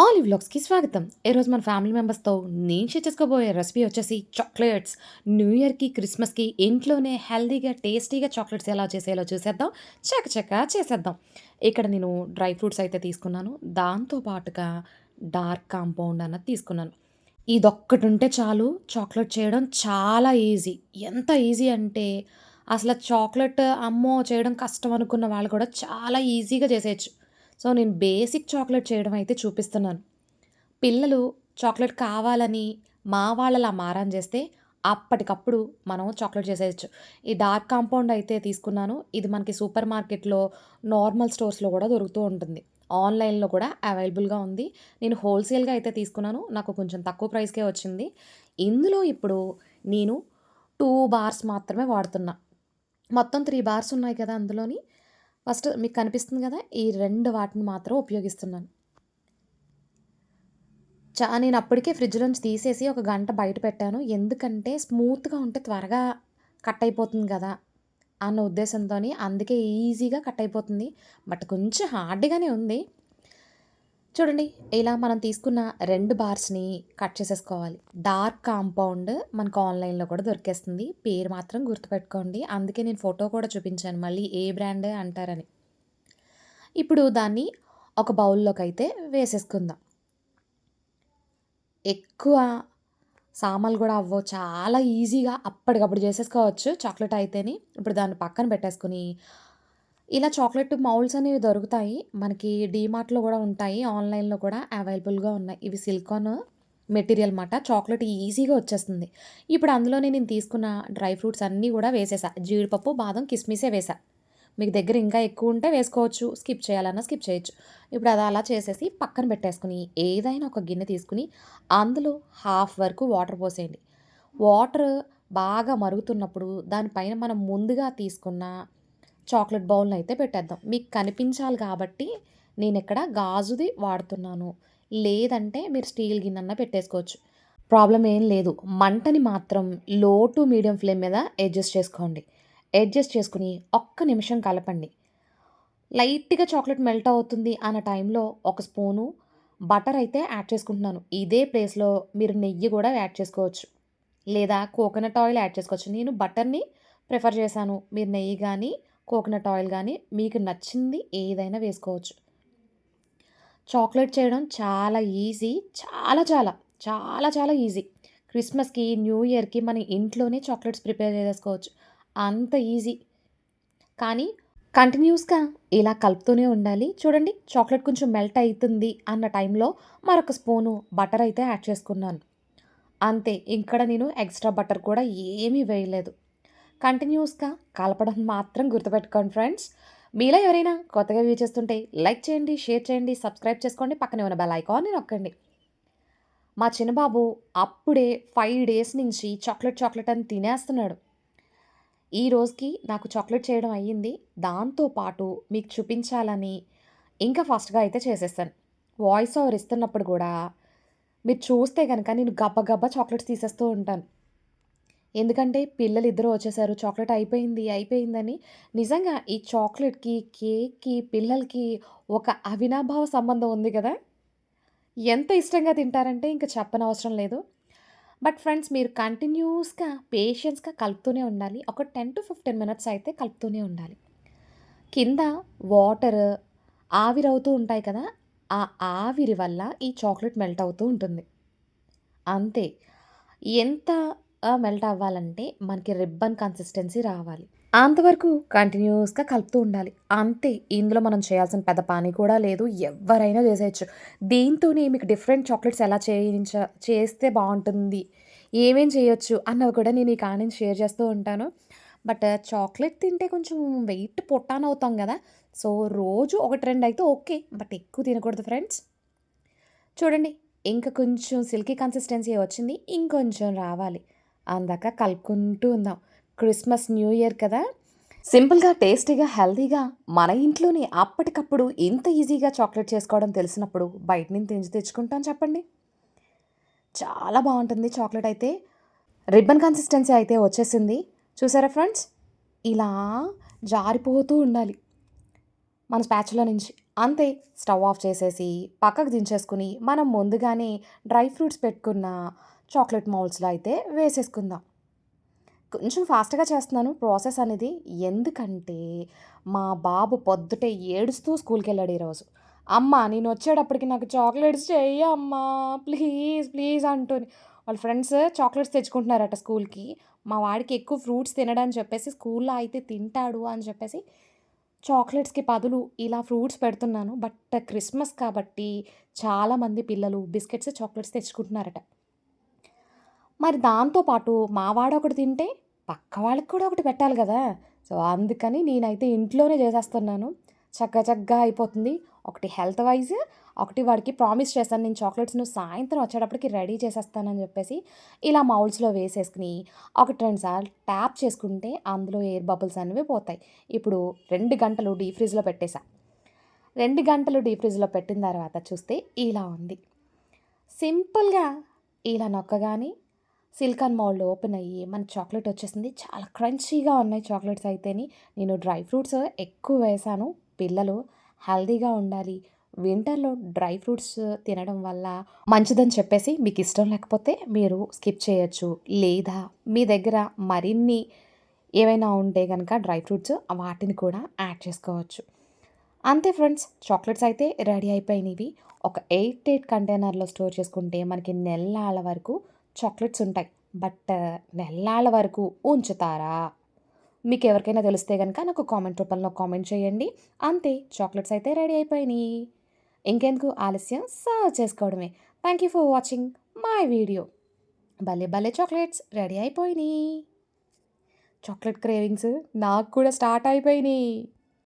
Olive వ్లాగ్స్కి స్వాగతం. ఈరోజు మన ఫ్యామిలీ మెంబర్స్తో నేను షేర్ చేసుకోబోయే రెసిపీ వచ్చేసి చాక్లెట్స్. న్యూ ఇయర్కి క్రిస్మస్కి ఇంట్లోనే హెల్దీగా టేస్టీగా చాక్లెట్స్ ఎలా చేసేలా చూసేద్దాం. చకచక చేసేద్దాం. ఇక్కడ నేను డ్రై ఫ్రూట్స్ అయితే తీసుకున్నాను. దాంతో పాటుగా డార్క్ కాంపౌండ్ అన్నది తీసుకున్నాను. ఇదొక్కటి ఉంటే చాలు. చాక్లెట్ చేయడం చాలా ఈజీ. ఎంత ఈజీ అంటే అసలు చాక్లెట్ అమ్మో చేయడం కష్టం అనుకున్న వాళ్ళు కూడా చాలా ఈజీగా చేసేయచ్చు. సో నేను బేసిక్ చాక్లెట్ చేయడం అయితే చూపిస్తున్నాను. పిల్లలు చాక్లెట్ కావాలని మా వాళ్ళలా మారం చేస్తే అప్పటికప్పుడు మనం చాక్లెట్ చేసేయచ్చు. ఈ డార్క్ కాంపౌండ్ అయితే తీసుకున్నాను. ఇది మనకి సూపర్ మార్కెట్లో నార్మల్ స్టోర్స్లో కూడా దొరుకుతూ ఉంటుంది. ఆన్లైన్లో కూడా అవైలబుల్గా ఉంది. నేను హోల్సేల్గా అయితే తీసుకున్నాను. నాకు కొంచెం తక్కువ ప్రైస్కే వచ్చింది. ఇందులో ఇప్పుడు నేను టూ బార్స్ మాత్రమే వాడుతున్నా. మొత్తం త్రీ బార్స్ ఉన్నాయి కదా అందులోని. ఫస్ట్ మీకు కనిపిస్తుంది కదా ఈ రెండు వాటిని మాత్రం ఉపయోగిస్తున్నాను. చా నేను అప్పటికే ఫ్రిడ్జ్లోంచి తీసేసి ఒక గంట బయట పెట్టాను. ఎందుకంటే స్మూత్గా ఉంటే త్వరగా కట్ అయిపోతుంది కదా అన్న ఉద్దేశంతో అందుకే ఈజీగా కట్ అయిపోతుంది. బట్ కొంచెం హార్డ్గానే ఉంది. చూడండి ఇలా మనం తీసుకున్న రెండు బార్స్ని కట్ చేసేసుకోవాలి. డార్క్ కాంపౌండ్ మనకు ఆన్లైన్లో కూడా దొరికేస్తుంది. పేరు మాత్రం గుర్తుపెట్టుకోండి. అందుకే నేను ఫోటో కూడా చూపించాను మళ్ళీ ఏ బ్రాండ్ అంటారని. ఇప్పుడు దాన్ని ఒక బౌల్లోకి అయితే వేసేసుకుందాం. ఎక్కువ సామాన్లు కూడా అవ్వవు. చాలా ఈజీగా అప్పటికప్పుడు చేసేసుకోవచ్చు. చాక్లెట్ అయితేని ఇప్పుడు దాన్ని పక్కన పెట్టేసుకుని ఇలా చాక్లెట్ మౌల్స్ అనేవి దొరుకుతాయి. మనకి డీమార్ట్లో కూడా ఉంటాయి. ఆన్లైన్లో కూడా అవైలబుల్గా ఉన్నాయి. ఇవి సిలికాన్ మెటీరియల్ మాట చాక్లెట్ ఈజీగా వచ్చేస్తుంది. ఇప్పుడు అందులోనే నేను తీసుకున్న డ్రై ఫ్రూట్స్ అన్నీ కూడా వేసేసా. జీడిపప్పు బాదం కిస్మిసే వేసా. మీకు దగ్గర ఇంకా ఎక్కువ ఉంటే వేసుకోవచ్చు. స్కిప్ చేయాలన్నా స్కిప్ చేయొచ్చు. ఇప్పుడు అది అలా చేసేసి పక్కన పెట్టేసుకుని ఏదైనా ఒక గిన్నె తీసుకుని అందులో హాఫ్ వరకు వాటర్ పోసేయండి. వాటర్ బాగా మరుగుతున్నప్పుడు దానిపైన మనం ముందుగా తీసుకున్న చాక్లెట్ బౌల్ని అయితే పెట్టేద్దాం. మీకు కనిపించాలి కాబట్టి నేను ఇక్కడ గాజుది వాడుతున్నాను. లేదంటే మీరు స్టీల్ గిన్నెన్న పెట్టేసుకోవచ్చు. ప్రాబ్లం ఏం లేదు. మంటని మాత్రం లో టు మీడియం ఫ్లేమ్ మీద అడ్జస్ట్ చేసుకోండి. అడ్జస్ట్ చేసుకుని ఒక్క నిమిషం కలపండి. లైట్గా చాక్లెట్ మెల్ట్ అవుతుంది అన్న టైంలో ఒక స్పూను బటర్ అయితే యాడ్ చేసుకుంటున్నాను. ఇదే ప్లేస్లో మీరు నెయ్యి కూడా యాడ్ చేసుకోవచ్చు. లేదా కోకోనట్ ఆయిల్ యాడ్ చేసుకోవచ్చు. నేను బటర్ని ప్రిఫర్ చేశాను. మీరు నెయ్యి కానీ కోకోనట్ ఆయిల్ కానీ మీకు నచ్చింది ఏదైనా వేసుకోవచ్చు. చాక్లెట్ చేయడం చాలా ఈజీ చాలా చాలా చాలా చాలా ఈజీ. క్రిస్మస్కి న్యూ ఇయర్కి మన ఇంట్లోనే చాక్లెట్స్ ప్రిపేర్ చేసుకోవచ్చు అంత ఈజీ. కానీ కంటిన్యూస్గా ఇలా కలుపుతూనే ఉండాలి. చూడండి చాక్లెట్ కొంచెం మెల్ట్ అవుతుంది అన్న టైంలో మరొక స్పూను బటర్ అయితే యాడ్ చేసుకున్నాను. అంతే ఇక్కడ నేను ఎక్స్ట్రా బటర్ కూడా ఏమీ వేయలేదు. కంటిన్యూస్గా కలపడం మాత్రం గుర్తుపెట్టుకోండి ఫ్రెండ్స్. మీలో ఎవరైనా కొత్తగా వ్యూ చేస్తుంటే లైక్ చేయండి షేర్ చేయండి సబ్స్క్రైబ్ చేసుకోండి పక్కనే ఉన్న బెల్ ఐకాన్ని నొక్కండి. మా చిన్నబాబు అప్పుడే ఫైవ్ డేస్ నుంచి చాక్లెట్ చాక్లెట్ అని తినేస్తున్నాడు. ఈ రోజుకి నాకు చాక్లెట్ చేయడం అయ్యింది. దాంతో పాటు మీకు చూపించాలని ఇంకా ఫాస్ట్గా అయితే చేసేస్తాను. వాయిస్ ఓవర్ ఇస్తున్నప్పుడు కూడా మీరు చూస్తే కనుక నేను గబ్బ గబ్బ చాక్లెట్స్ తీసేస్తూ ఉంటాను. ఎందుకంటే పిల్లలు ఇద్దరు వచ్చేసారు చాక్లెట్ అయిపోయింది అయిపోయిందని. నిజంగా ఈ చాక్లెట్కి కేక్కి పిల్లలకి ఒక అవినాభావ సంబంధం ఉంది కదా? ఎంత ఇష్టంగా తింటారంటే ఇంకా చెప్పనవసరం లేదు. బట్ ఫ్రెండ్స్ మీరు కంటిన్యూస్గా పేషెన్స్గా కలుపుతూనే ఉండాలి. ఒక టెన్ టు ఫిఫ్టీన్ మినిట్స్ అయితే కలుపుతూనే ఉండాలి. కింద వాటర్ ఆవిరవుతూ ఉంటాయి కదా? ఆ ఆవిరి వల్ల ఈ చాక్లెట్ మెల్ట్ అవుతూ ఉంటుంది. అంతే. ఎంత మెల్ట్ అవ్వాలంటే మనకి రిబ్బన్ కన్సిస్టెన్సీ రావాలి. అంతవరకు కంటిన్యూస్గా కలుపుతూ ఉండాలి. అంతే ఇందులో మనం చేయాల్సిన పెద్ద పని కూడా లేదు. ఎవరైనా చేసేయచ్చు. దీంతోనే మీకు డిఫరెంట్ చాక్లెట్స్ ఎలా చేయించ చేస్తే బాగుంటుంది ఏమేం చేయొచ్చు అన్నవి కూడా నేను ఈ కానీ షేర్ చేస్తూ ఉంటాను. బట్ చాక్లెట్ తింటే కొంచెం వెయిట్ పొట్టాన్ అవుతాం కదా. సో రోజు ఒకటి రెండు అయితే ఓకే. బట్ ఎక్కువ తినకూడదు ఫ్రెండ్స్. చూడండి ఇంకా కొంచెం సిల్కీ కన్సిస్టెన్సీ వచ్చింది. ఇంకొంచెం రావాలి. అందాక కలుపుకుంటూ ఉందాం. క్రిస్మస్ న్యూ ఇయర్ కదా? సింపుల్గా టేస్టీగా హెల్తీగా మన ఇంట్లోనే అప్పటికప్పుడు ఇంత ఈజీగా చాక్లెట్ చేసుకోవడం తెలిసినప్పుడు బయట నుంచి తెంచి తెచ్చుకుంటాం చెప్పండి. చాలా బాగుంటుంది చాక్లెట్ అయితే. రిబ్బన్ కన్సిస్టెన్సీ అయితే వచ్చేసింది. చూసారా ఫ్రెండ్స్? ఇలా జారిపోతూ ఉండాలి. మన స్పాచ్లో నుంచి. అంతే స్టవ్ ఆఫ్ చేసేసి పక్కకు దించేసుకుని మనం ముందుగానే డ్రై ఫ్రూట్స్ పెట్టుకున్న చాక్లెట్ మౌల్స్లో అయితే వేసేసుకుందాం. కొంచెం ఫాస్ట్గా చేస్తున్నాను. ప్రాసెస్ అనేది ఎందుకంటే మా బాబు పొద్దుటే ఏడుస్తూ స్కూల్కి వెళ్ళాడు ఈరోజు అమ్మ నేను వచ్చేటప్పటికి నాకు చాక్లెట్స్ చెయ్యి అమ్మా ప్లీజ్ ప్లీజ్ అంటూని వాళ్ళ ఫ్రెండ్స్ చాక్లెట్స్ తెచ్చుకుంటున్నారట స్కూల్కి. మా వాడికి ఎక్కువ ఫ్రూట్స్ తినడని చెప్పేసి స్కూల్లో అయితే తింటాడు అని చెప్పేసి చాక్లెట్స్కి బదులు ఇలా ఫ్రూట్స్ పెడుతున్నాను. బట్ క్రిస్మస్ కాబట్టి చాలామంది పిల్లలు బిస్కెట్స్ చాక్లెట్స్ తెచ్చుకుంటున్నారట. మరి దాంతో పాటు ఒకటి తింటే పక్క వాళ్ళకి కూడా ఒకటి పెట్టాలి కదా. సో అందుకని నేనైతే ఇంట్లోనే చేసేస్తున్నాను. చక్కగా చక్కగా అయిపోతుంది. ఒకటి హెల్త్ వైజ్ ఒకటి వాడికి ప్రామిస్ చేశాను. నేను చాక్లెట్స్ను సాయంత్రం వచ్చేటప్పటికి రెడీ చేసేస్తానని చెప్పేసి ఇలా మౌల్స్లో వేసేసుకుని ఒకటి రెండు సార్లు ట్యాప్ చేసుకుంటే అందులో ఎయిర్ బబుల్స్ అనేవి పోతాయి. ఇప్పుడు రెండు గంటలు డీ ఫ్రిడ్జ్లో పెట్టేశా రెండు గంటలు డీ ఫ్రిడ్జ్లో పెట్టిన తర్వాత చూస్తే ఇలా ఉంది. సింపుల్గా ఇలా నొక్కగానే సిలికాన్ మౌల్డ్ ఓపెన్ అయ్యి మన చాక్లెట్ వచ్చేసింది. చాలా క్రంచీగా ఉన్నాయి చాక్లెట్స్ అయితేని. నేను డ్రై ఫ్రూట్స్ ఎక్కువ వేసాను. పిల్లలు హెల్దీగా ఉండాలి. వింటర్లో డ్రై ఫ్రూట్స్ తినడం వల్ల మంచిదని చెప్పేసి మీకు ఇష్టం లేకపోతే మీరు స్కిప్ చేయొచ్చు. లేదా మీ దగ్గర మరిన్ని ఏవైనా ఉంటే కనుక డ్రై ఫ్రూట్స్ వాటిని కూడా యాడ్ చేసుకోవచ్చు. అంతే ఫ్రెండ్స్ చాక్లెట్స్ అయితే రెడీ అయిపోయినవి. ఒక ఎయిట్ ఎయిట్ కంటైనర్లో స్టోర్ చేసుకుంటే మనకి నెలల వరకు చాక్లెట్స్ ఉంటాయి. బట్ నెల్లాళ్ళ వరకు ఉంచుతారా? మీకు ఎవరికైనా తెలిస్తే కనుక నాకు కామెంట్ రూపంలో కామెంట్ చేయండి. అంతే చాక్లెట్స్ అయితే రెడీ అయిపోయినాయి. ఇంకెందుకు ఆలస్యం? సర్వ్ చేసుకోవడమే. Thank you for watching my video. భలే భలే చాక్లెట్స్ రెడీ అయిపోయినాయి. చాక్లెట్ క్రేవింగ్స్ నాకు కూడా స్టార్ట్ అయిపోయినాయి.